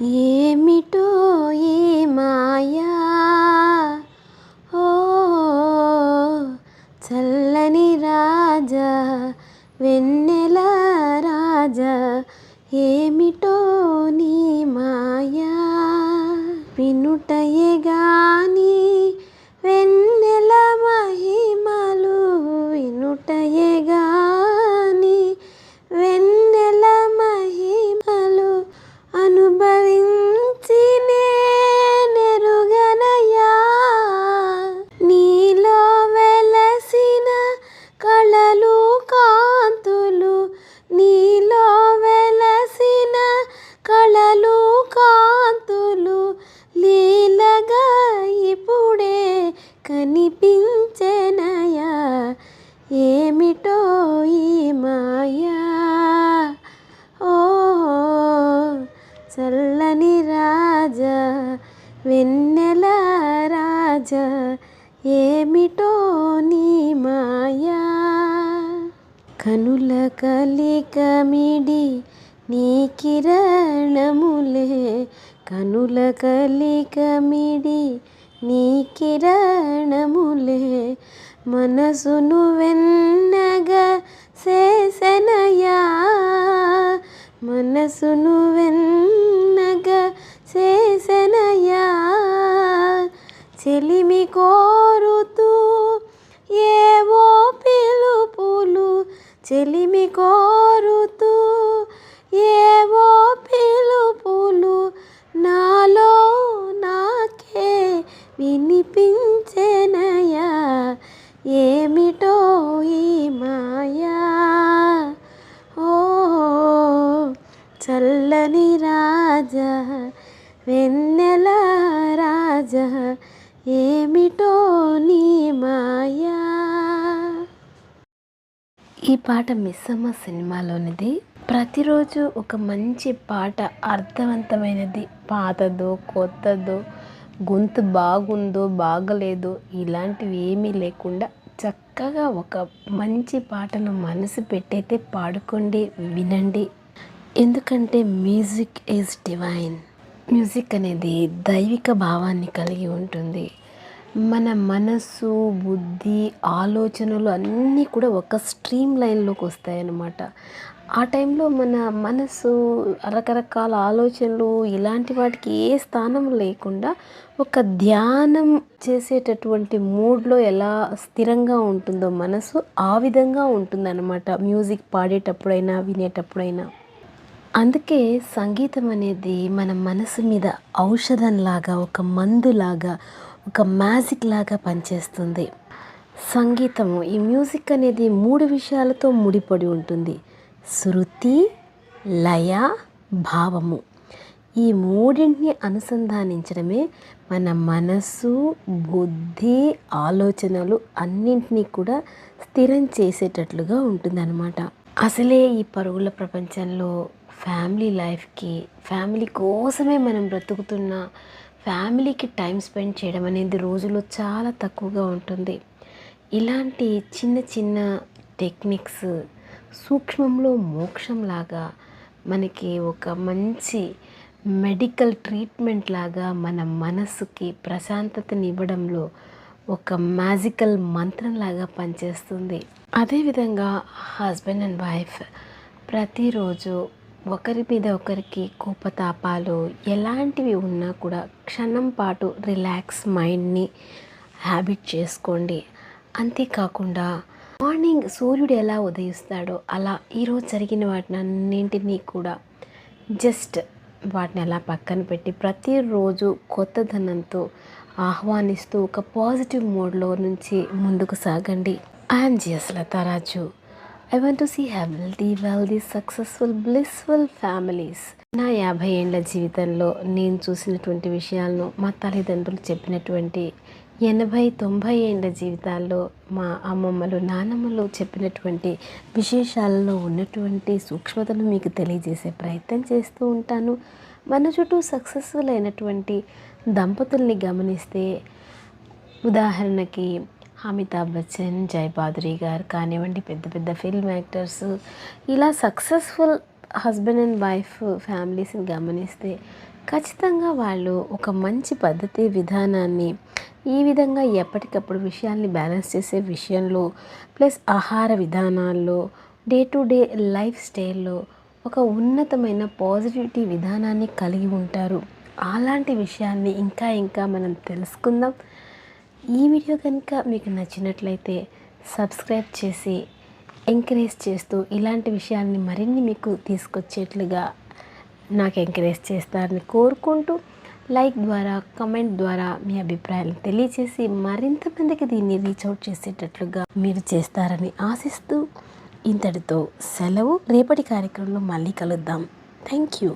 ఏమిటో ఈ మాయా? ఓ చల్లని రాజా వెన్నెల రాజా ఏమిటో నీ మాయా? వినుటయే గాని ఏమిటో నీ మాయా? కనుల కలికమిడి నీ కిరణములే. కనుల కలికమిడి నీ కిరణములే. మనసును వెన్నగా చేసెనయా మనసును చెలిమి కోరుతూ ఏవో పిలుపులు నాలో నాకే వినిపించెనయా? ఏమిటో ఈ మాయా? ఓ చల్లని రాజా వెన్నెల రాజా ఏమిటో నీ మాయా? ఈ పాట మిస్సమ్మ సినిమాలోనిది. ప్రతిరోజు ఒక మంచి పాట అర్థవంతమైనది. పాతదో కొత్తదో గొంతు బాగుందో బాగలేదో ఇలాంటివి ఏమీ లేకుండా చక్కగా ఒక మంచి పాటను మనసు పెట్టయితే పాడుకోండి వినండి. ఎందుకంటే మ్యూజిక్ ఈజ్ డివైన్. మ్యూజిక్ అనేది దైవిక భావాన్ని కలిగి ఉంటుంది. మన మనసు బుద్ధి ఆలోచనలు అన్నీ కూడా ఒక స్ట్రీమ్ లైన్లోకి వస్తాయన్నమాట. ఆ టైంలో మన మనసు రకరకాల ఆలోచనలు ఇలాంటి వాటికి ఏ స్థానం లేకుండా ఒక ధ్యానం చేసేటటువంటి మూడ్లో ఎలా స్థిరంగా ఉంటుందో మనసు ఆ విధంగా ఉంటుందన్నమాట. మ్యూజిక్ పాడేటప్పుడైనా వినేటప్పుడైనా. అందుకే సంగీతం అనేది మన మనసు మీద ఔషధంలాగా ఒక మందులాగా ఒక మ్యాజిక్ లాగా పనిచేస్తుంది. సంగీతము ఈ మ్యూజిక్ అనేది మూడు విషయాలతో ముడిపడి ఉంటుంది. శృతి లయ భావము. ఈ మూడింటిని అనుసంధానించడమే మన మనస్సు బుద్ధి ఆలోచనలు అన్నింటినీ కూడా స్థిరం చేసేటట్లుగా ఉంటుందన్నమాట. అసలే ఈ పరుగుల ప్రపంచంలో ఫ్యామిలీ లైఫ్కి ఫ్యామిలీ కోసమే మనం బ్రతుకుతున్న ఫ్యామిలీకి టైం స్పెండ్ చేయడం అనేది రోజులో చాలా తక్కువగా ఉంటుంది. ఇలాంటి చిన్న చిన్న టెక్నిక్స్ సూక్ష్మంలో మోక్షంలాగా మనకి ఒక మంచి మెడికల్ ట్రీట్మెంట్ లాగా మన మనసుకి ప్రశాంతతని ఇవ్వడంలో ఒక మ్యాజికల్ మంత్రంలాగా పనిచేస్తుంది. అదేవిధంగా హస్బెండ్ అండ్ వైఫ్ ప్రతిరోజు ఒకరి మీద ఒకరికి కోపతాపాలు ఎలాంటివి ఉన్నా కూడా క్షణం పాటు రిలాక్స్ మైండ్ని హ్యాబిట్ చేసుకోండి. అంతేకాకుండా మార్నింగ్ సూర్యుడు ఎలా ఉదయిస్తాడో అలా ఈరోజు జరిగిన వాటిని అన్నింటినీ కూడా జస్ట్ వాటిని అలా పక్కన పెట్టి ప్రతిరోజు కొత్తదనంతో ఆహ్వానిస్తూ ఒక పాజిటివ్ మోడ్లో నుంచి ముందుకు సాగండి. I'm GS Latharaju I want to see healthy wealthy successful blissful families నా యాభై ఏళ్ళ జీవితంలో నేను చూసినటువంటి విషయాలను మా తల్లిదండ్రులు చెప్పినటువంటి ఎనభై తొంభై ఏళ్ళ జీవితాల్లో మా అమ్మమ్మలు నానమ్మలు చెప్పినటువంటి విశేషాలలో ఉన్నటువంటి సూక్ష్మతను మీకు తెలియజేసే ప్రయత్నం చేస్తూ ఉంటాను. మన చుట్టూ సక్సెస్ఫుల్ అయినటువంటి దంపతుల్ని గమనిస్తే ఉదాహరణకి అమితాబ్ బచ్చన్ జయబాదురి గారు కానివ్వండి పెద్ద పెద్ద ఫిల్మ్ యాక్టర్స్ ఇలా సక్సెస్ఫుల్ హస్బెండ్ అండ్ వైఫ్ ఫ్యామిలీస్ని గమనిస్తే ఖచ్చితంగా వాళ్ళు ఒక మంచి పద్ధతి విధానాన్ని ఈ విధంగా ఎప్పటికప్పుడు విషయాల్ని బ్యాలెన్స్ చేసే విషయంలో ప్లస్ ఆహార విధానాల్లో డే టు డే లైఫ్ స్టైల్లో ఒక ఉన్నతమైన పాజిటివిటీ విధానాన్ని కలిగి ఉంటారు. అలాంటి విషయాన్ని ఇంకా ఇంకా మనం తెలుసుకుందాం. ఈ వీడియో కనుక మీకు నచ్చినట్లయితే సబ్స్క్రైబ్ చేసి ఎంకరేజ్ చేస్తూ ఇలాంటి విషయాల్ని మరిన్ని మీకు తీసుకొచ్చేట్లుగా నాకు ఎంకరేజ్ చేస్తారని కోరుకుంటూ లైక్ ద్వారా కమెంట్ ద్వారా మీ అభిప్రాయాలను తెలియచేసి మరింత మందికి దీన్ని రీచ్ అవుట్ చేసేటట్లుగా మీరు చేస్తారని ఆశిస్తూ ఇంతటితో సెలవు. రేపటి కార్యక్రమంలో మళ్ళీ కలుద్దాం. Thank you.